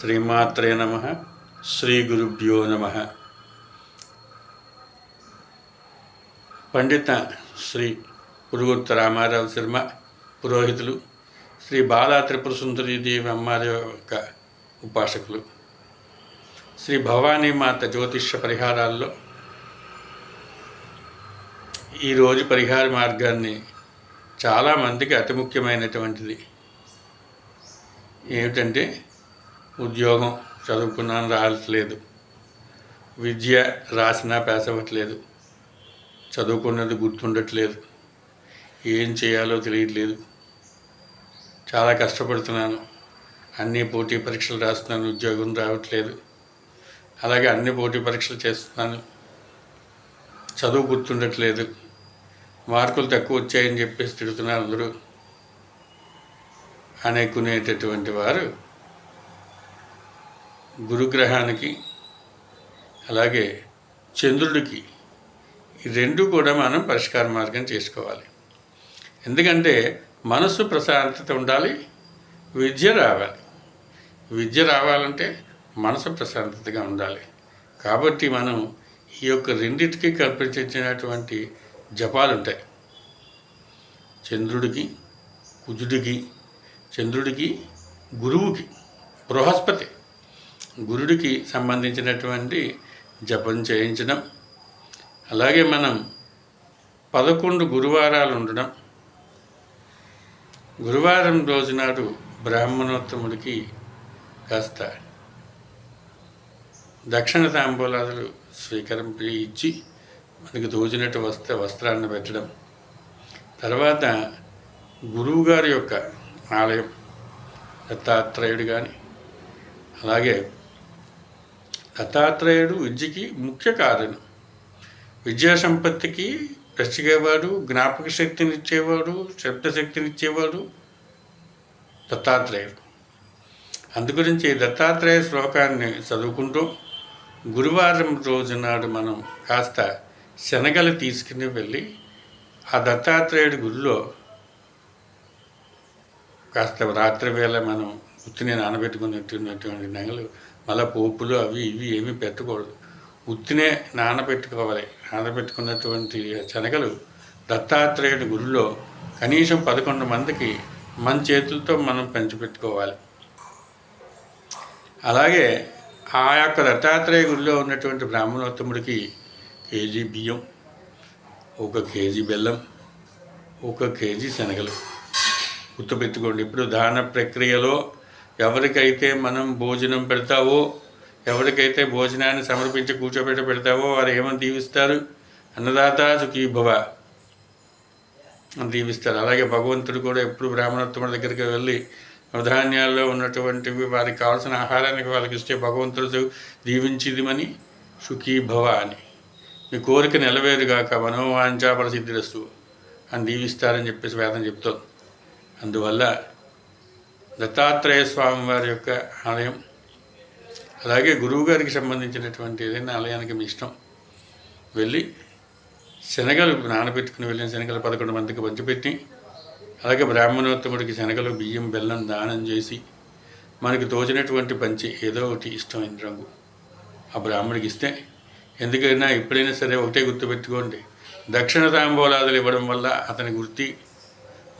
శ్రీమాత్రే నమ శ్రీ గురుభ్యో నమ. పండిత శ్రీ పురుగుత్త రామారావు శర్మ పురోహితులు శ్రీ బాలా త్రిపుర సుందరి దేవి అమ్మారి యొక్క ఉపాసకులు శ్రీ భవానీ మాత జ్యోతిష్య పరిహారాల్లో ఈరోజు పరిహార మార్గాన్ని చాలామందికి అతి ముఖ్యమైనటువంటిది. ఏమిటంటే ఉద్యోగం చదువుకున్నాను రావట్లేదు విద్య రాసినా పేసవట్లేదు చదువుకున్నది గుర్తుండట్లేదు. ఏం చేయాలో తెలియట్లేదు. చాలా కష్టపడుతున్నాను. అన్ని పోటీ పరీక్షలు రాస్తున్నాను ఉద్యోగం రావట్లేదు. అలాగే అన్ని పోటీ పరీక్షలు చేస్తున్నాను. చదువు గుర్తుండట్లేదు. మార్కులు తక్కువ వచ్చాయని చెప్పేసి తిడుతున్నారు అందరూ. అనుకునేటటువంటి వారు గురుగ్రహానికి అలాగే చంద్రుడికి ఈ రెండు కూడా మనం పరిష్కార మార్గం చేసుకోవాలి. ఎందుకంటే మనస్సు ప్రశాంతత ఉండాలి విద్య రావాలి. విద్య రావాలంటే మనసు ప్రశాంతతగా ఉండాలి. కాబట్టి మనం ఈ యొక్క రెండింటికి కల్పించినటువంటి జపాలు ఉంటాయి. చంద్రుడికి కుజుడికి చంద్రుడికి గురువుకి బృహస్పతి. గురుడికి సంబంధించినటువంటి జపం చేయించడం. అలాగే మనం పదకొండు గురువారాలు ఉండడం. గురువారం రోజునాడు బ్రాహ్మణోత్తముడికి కాస్త దక్షిణ తాంబూలాదులు స్వీకరింపి ఇచ్చి మనకి తోచినట్టు వస్త్ర వస్త్రాన్ని పెట్టడం. తర్వాత గురువు గారి యొక్క ఆలయం దత్తాత్రేయుడు కానీ అలాగే దత్తాత్రేయుడు విద్యకి ముఖ్య కారణం. విద్యా సంపత్తికి ప్రశ్నిగేవాడు జ్ఞాపక శక్తిని ఇచ్చేవాడు ఇచ్చేవాడు దత్తాత్రేయుడు. అందుగురించి దత్తాత్రేయ శ్లోకాన్ని చదువుకుంటూ గురువారం రోజు నాడు మనం కాస్త శనగలు తీసుకుని వెళ్ళి ఆ దత్తాత్రేయుడి గుడిలో కాస్త రాత్రి వేళ మనం ఉత్తిని తిన్నటువంటి నగలు మళ్ళీ పోపులు అవి ఇవి ఏమీ పెట్టకూడదు. ఉత్తినే నానబెట్టుకోవాలి నానబెట్టుకున్నటువంటి శనగలు దత్తాత్రేయుడి గుడిలో కనీసం పదకొండు మందికి మన చేతులతో మనం పంచిపెట్టుకోవాలి అలాగే ఆ యొక్క దత్తాత్రేయ గుడిలో ఉన్నటువంటి బ్రాహ్మణోత్తముడికి కేజీ బియ్యం ఒక కేజీ బెల్లం ఒక కేజీ శనగలు. గుర్తుపెట్టుకోండి ఇప్పుడు దాన ప్రక్రియలో ఎవరికైతే మనం భోజనం పెడతావో ఎవరికైతే భోజనాన్ని సమర్పించి కూర్చోబెట్టి పెడతావో వారు ఏమని దీవిస్తారు? అన్నదాత సుఖీభవ. అని దీవిస్తారు. అలాగే భగవంతుడు కూడా ఎప్పుడు బ్రాహ్మణోత్తముడి దగ్గరికి వెళ్ళి నవధాన్యాల్లో ఉన్నటువంటివి వారికి కావాల్సిన ఆహారానికి వాళ్ళకి ఇస్తే భగవంతుడు దీవించిదిమని సుఖీభవ అని. మీ కోరిక నెలవేరుగాక మనోవాంఛాపర సిద్ధిరస్తు అని దీవిస్తారని చెప్పేసి వేదం చెప్తోంది. అందువల్ల దత్తాత్రేయ స్వామి వారి యొక్క ఆలయం. అలాగే గురువుగారికి సంబంధించినటువంటి ఏదైనా ఆలయానికి మీ ఇష్టం వెళ్ళి శనగలు నానబెట్టుకుని వెళ్ళిన శనగలు పదకొండు మందికి పంచిపెట్టి అలాగే బ్రాహ్మణోత్తముడికి శనగలు బియ్యం బెల్లం దానం చేసి మనకి తోచినటువంటి పంచి ఏదో ఒకటి ఇష్టమైన రంగు ఆ బ్రాహ్మడికి ఇస్తే ఎందుకైనా ఎప్పుడైనా సరే ఒకటే గుర్తుపెట్టుకోండి. దక్షిణ తాంబూలాదులు ఇవ్వడం వల్ల అతని గుర్తి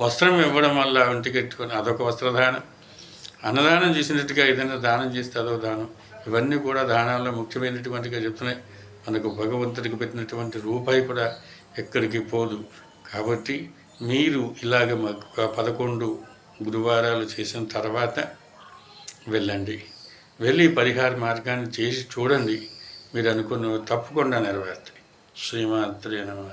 వస్త్రం ఇవ్వడం వల్ల ఒంటి కట్టుకొని అదొక వస్త్రదానం. అన్నదానం చేసినట్టుగా ఏదైనా దానం చేస్తే అదొక దానం. ఇవన్నీ కూడా దానాల్లో ముఖ్యమైనటువంటిగా చెప్తున్నాయి. మనకు భగవంతుడికి పెట్టినటువంటి రూపాయి కూడా ఎక్కడికి పోదు. కాబట్టి మీరు ఇలాగ మాకు పదకొండు గురువారాలు చేసిన తర్వాత వెళ్ళండి. వెళ్ళి పరిహార మార్గాన్ని చేసి చూడండి. మీరు అనుకున్న తప్పకుండా నెరవేరుతాయి. శ్రీమాత్రే నమ.